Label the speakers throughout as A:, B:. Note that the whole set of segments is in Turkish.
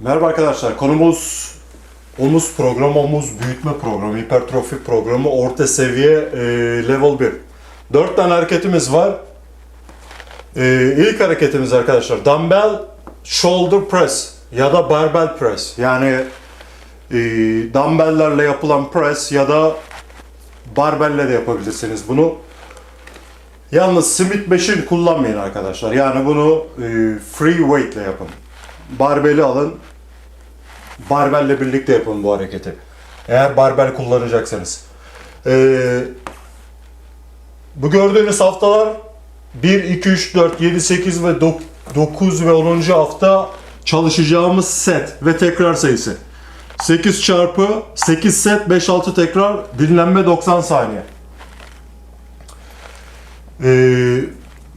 A: Merhaba arkadaşlar. Konumuz omuz programı, omuz büyütme programı, hipertrofi programı, orta seviye e, level 1. 4 tane hareketimiz var. E, ilk hareketimiz arkadaşlar dumbbell shoulder press ya da barbell press. Yani e, dumbbelllerle yapılan press ya da barbelle de yapabilirsiniz bunu. Yalnız Smith machine kullanmayın arkadaşlar. Yani bunu e, free weight ile yapın. Barbeli alın. Barbelle birlikte yapın bu hareketi. Eğer barbel kullanacaksanız. Ee, bu gördüğünüz haftalar 1, 2, 3, 4, 7, 8 ve 9 ve 10. hafta çalışacağımız set ve tekrar sayısı. 8 çarpı 8 set 5-6 tekrar dinlenme 90 saniye. Ee,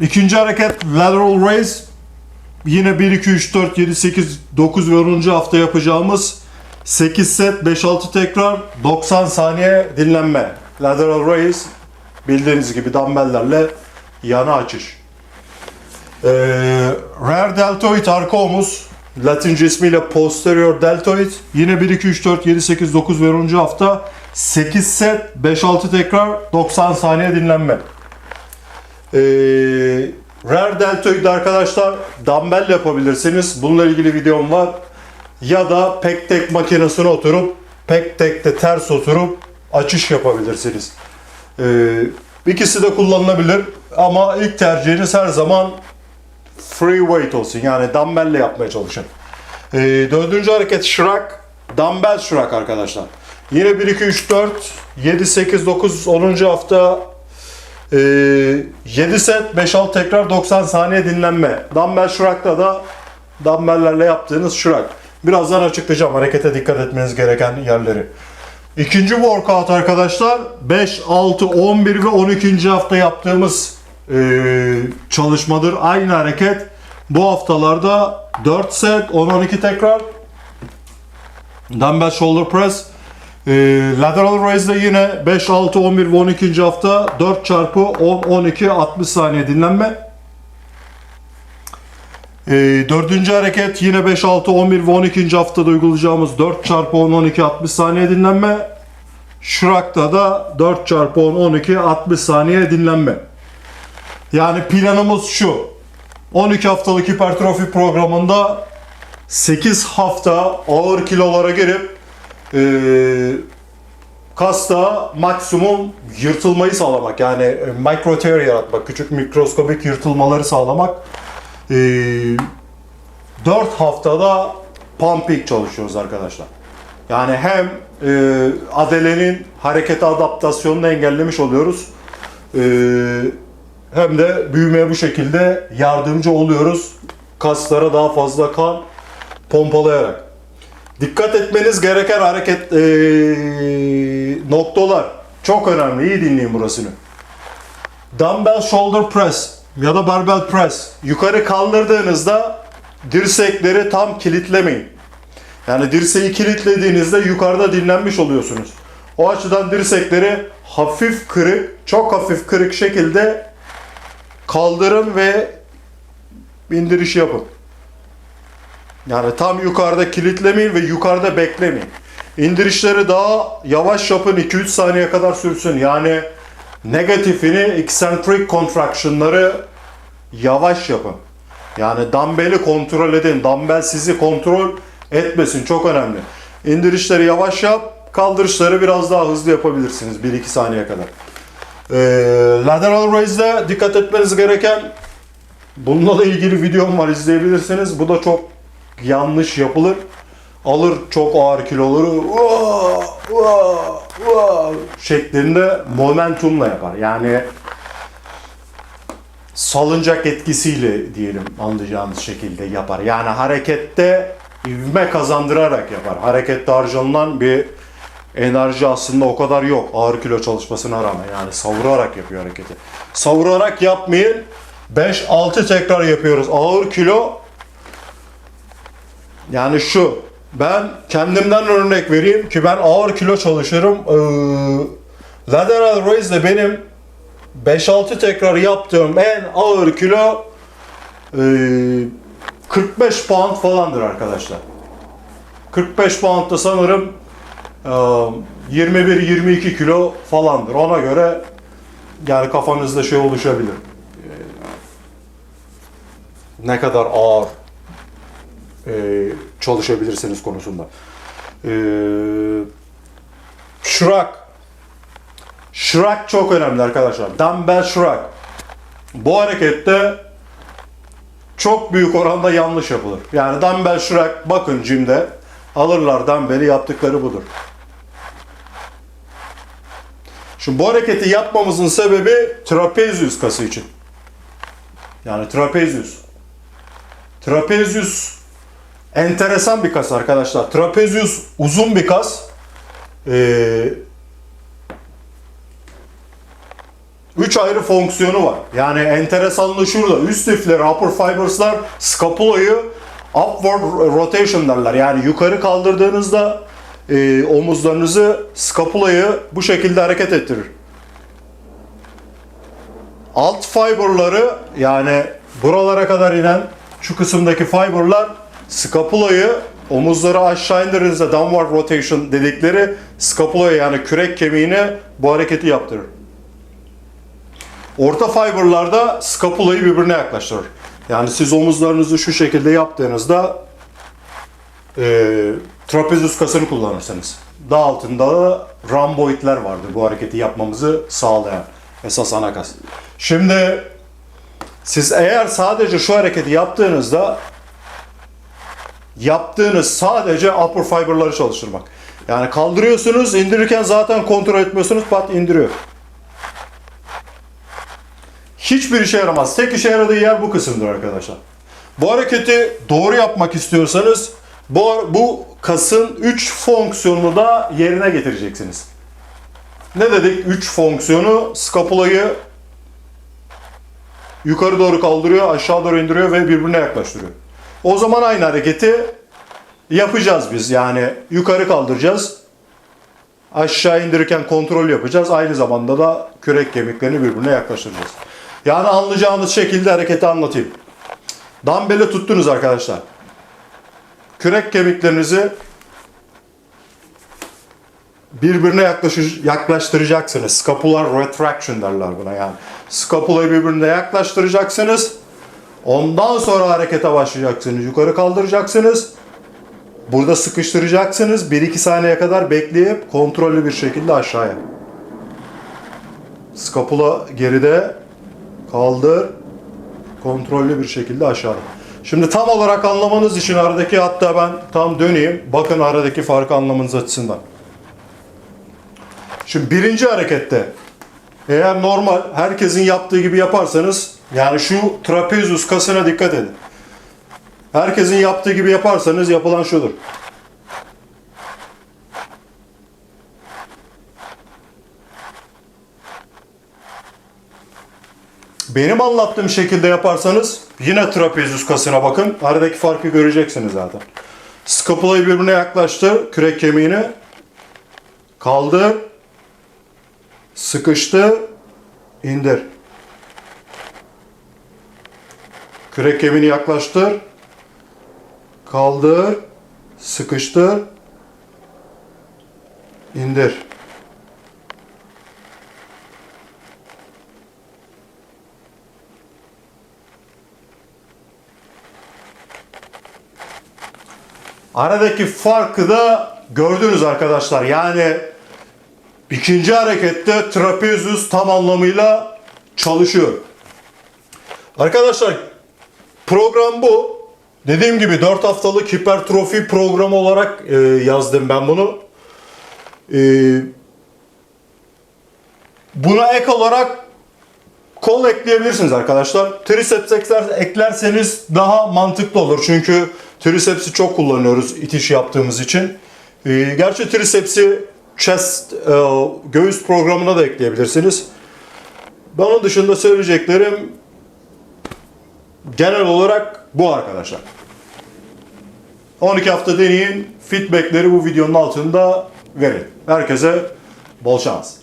A: ikinci hareket lateral raise yine 1, 2, 3, 4, 7, 8, 9 ve 10. hafta yapacağımız 8 set 5-6 tekrar 90 saniye dinlenme. Lateral raise bildiğiniz gibi dumbbelllerle yana açış. Ee, rear deltoid arka omuz Latince ismiyle posterior deltoid yine 1, 2, 3, 4, 7, 8, 9 ve 10. hafta 8 set 5-6 tekrar 90 saniye dinlenme. Ee, rear deltoid arkadaşlar dumbbell yapabilirsiniz. Bununla ilgili videom var. Ya da pek tek makinesine oturup pek tekte ters oturup açış yapabilirsiniz. Ee, ikisi de kullanılabilir ama ilk tercihiniz her zaman free weight olsun. Yani dumbbell yapmaya çalışın. Ee, dördüncü hareket shrug. Dumbbell shrug arkadaşlar. Yine 1, 2, 3, 4, 7, 8, 9, 10. hafta ee, 7 set 5-6 tekrar 90 saniye dinlenme. Dumbbell shrug'da da dumbbelllerle yaptığınız shrug. Birazdan açıklayacağım harekete dikkat etmeniz gereken yerleri. İkinci workout arkadaşlar 5, 6, 11 ve 12. hafta yaptığımız ee, çalışmadır. Aynı hareket. Bu haftalarda 4 set 10-12 tekrar Dumbbell shoulder press ee, lateral raise'de yine 5, 6, 11 ve 12. hafta 4 çarpı 10, 12, 60 saniye dinlenme. Ee, dördüncü hareket yine 5, 6, 11 ve 12. haftada uygulayacağımız 4 çarpı 10, 12, 60 saniye dinlenme. Shrug'da da 4 çarpı 10, 12, 60 saniye dinlenme. Yani planımız şu. 12 haftalık hipertrofi programında 8 hafta ağır kilolara girip e, kasta maksimum yırtılmayı sağlamak. Yani e, micro tear yaratmak, küçük mikroskobik yırtılmaları sağlamak. E, 4 haftada pumping çalışıyoruz arkadaşlar. Yani hem e, adelenin hareket adaptasyonunu engellemiş oluyoruz. E, hem de büyümeye bu şekilde yardımcı oluyoruz. Kaslara daha fazla kan pompalayarak. Dikkat etmeniz gereken hareket e, noktalar. Çok önemli. İyi dinleyin burasını. Dumbbell shoulder press ya da barbell press. Yukarı kaldırdığınızda dirsekleri tam kilitlemeyin. Yani dirseği kilitlediğinizde yukarıda dinlenmiş oluyorsunuz. O açıdan dirsekleri hafif kırık, çok hafif kırık şekilde kaldırın ve indiriş yapın. Yani tam yukarıda kilitlemeyin ve yukarıda beklemeyin. İndirişleri daha yavaş yapın 2-3 saniye kadar sürsün. Yani negatifini eccentric contraction'ları yavaş yapın. Yani dumbbell'i kontrol edin. Dumbbell sizi kontrol etmesin. Çok önemli. İndirişleri yavaş yap. Kaldırışları biraz daha hızlı yapabilirsiniz. 1-2 saniye kadar. Ee, lateral raise'de dikkat etmeniz gereken bununla da ilgili videom var izleyebilirsiniz. Bu da çok yanlış yapılır. Alır çok ağır kiloları şeklinde momentumla yapar. Yani salıncak etkisiyle diyelim anlayacağınız şekilde yapar. Yani harekette ivme kazandırarak yapar. Harekette harcanılan bir enerji aslında o kadar yok ağır kilo çalışmasına rağmen. Yani savurarak yapıyor hareketi. Savurarak yapmayın. 5-6 tekrar yapıyoruz. Ağır kilo yani şu ben kendimden örnek vereyim ki ben ağır kilo çalışırım. Ee, lateral raise de benim 5-6 tekrar yaptığım en ağır kilo e, 45 pound falandır arkadaşlar. 45 pound'da sanırım e, 21-22 kilo falandır. Ona göre yani kafanızda şey oluşabilir. E, Ne kadar ağır e, çalışabilirsiniz konusunda. E, shrug. Shrug çok önemli arkadaşlar. Dumbbell shrug. Bu harekette çok büyük oranda yanlış yapılır. Yani dumbbell shrug bakın jimde alırlar dumbbell'i yaptıkları budur. Şimdi bu hareketi yapmamızın sebebi trapezius kası için. Yani trapezius. Trapezius enteresan bir kas arkadaşlar. Trapezius uzun bir kas. Ee, üç ayrı fonksiyonu var. Yani enteresanlığı şurada. Üst lifleri, upper fibers'lar scapula'yı upward rotation derler. Yani yukarı kaldırdığınızda e, omuzlarınızı, scapula'yı bu şekilde hareket ettirir. Alt fiberları yani buralara kadar inen şu kısımdaki fiberlar scapula'yı omuzları aşağı indirinizde downward rotation dedikleri scapula'yı yani kürek kemiğine bu hareketi yaptırır. Orta fiberlarda scapula'yı birbirine yaklaştırır. Yani siz omuzlarınızı şu şekilde yaptığınızda e, trapezius kasını kullanırsınız. Daha altında da rhomboidler vardır bu hareketi yapmamızı sağlayan esas ana kas. Şimdi siz eğer sadece şu hareketi yaptığınızda yaptığınız sadece upper fiber'ları çalıştırmak. Yani kaldırıyorsunuz, indirirken zaten kontrol etmiyorsunuz, pat indiriyor. Hiçbir işe yaramaz. Tek işe yaradığı yer bu kısımdır arkadaşlar. Bu hareketi doğru yapmak istiyorsanız bu, bu kasın 3 fonksiyonunu da yerine getireceksiniz. Ne dedik? 3 fonksiyonu skapulayı yukarı doğru kaldırıyor, aşağı doğru indiriyor ve birbirine yaklaştırıyor. O zaman aynı hareketi yapacağız biz. Yani yukarı kaldıracağız. Aşağı indirirken kontrol yapacağız. Aynı zamanda da kürek kemiklerini birbirine yaklaştıracağız. Yani anlayacağınız şekilde hareketi anlatayım. Dumbbell'i tuttunuz arkadaşlar. Kürek kemiklerinizi birbirine yaklaştıracaksınız. Scapular retraction derler buna yani. Scapulayı birbirine yaklaştıracaksınız. Ondan sonra harekete başlayacaksınız. Yukarı kaldıracaksınız. Burada sıkıştıracaksınız. 1-2 saniye kadar bekleyip kontrollü bir şekilde aşağıya. Skapula geride kaldır. Kontrollü bir şekilde aşağıda. Şimdi tam olarak anlamanız için aradaki hatta ben tam döneyim. Bakın aradaki farkı anlamanız açısından. Şimdi birinci harekette eğer normal herkesin yaptığı gibi yaparsanız yani şu trapezius kasına dikkat edin. Herkesin yaptığı gibi yaparsanız yapılan şudur. Benim anlattığım şekilde yaparsanız yine trapezius kasına bakın. Aradaki farkı göreceksiniz zaten. Skapulayı birbirine yaklaştır. Kürek kemiğini. Kaldır. Sıkıştı. indir. Kürek kemiğini yaklaştır. Kaldır. Sıkıştır. indir. Aradaki farkı da gördünüz arkadaşlar. Yani ikinci harekette trapezius tam anlamıyla çalışıyor. Arkadaşlar program bu. Dediğim gibi 4 haftalık hipertrofi programı olarak e, yazdım ben bunu. E, buna ek olarak kol ekleyebilirsiniz arkadaşlar. Triceps ekler, eklerseniz daha mantıklı olur. Çünkü tricepsi çok kullanıyoruz itiş yaptığımız için. Ee, gerçi tricepsi chest, e, göğüs programına da ekleyebilirsiniz. Bunun dışında söyleyeceklerim genel olarak bu arkadaşlar. 12 hafta deneyin. Feedbackleri bu videonun altında verin. Herkese bol şans.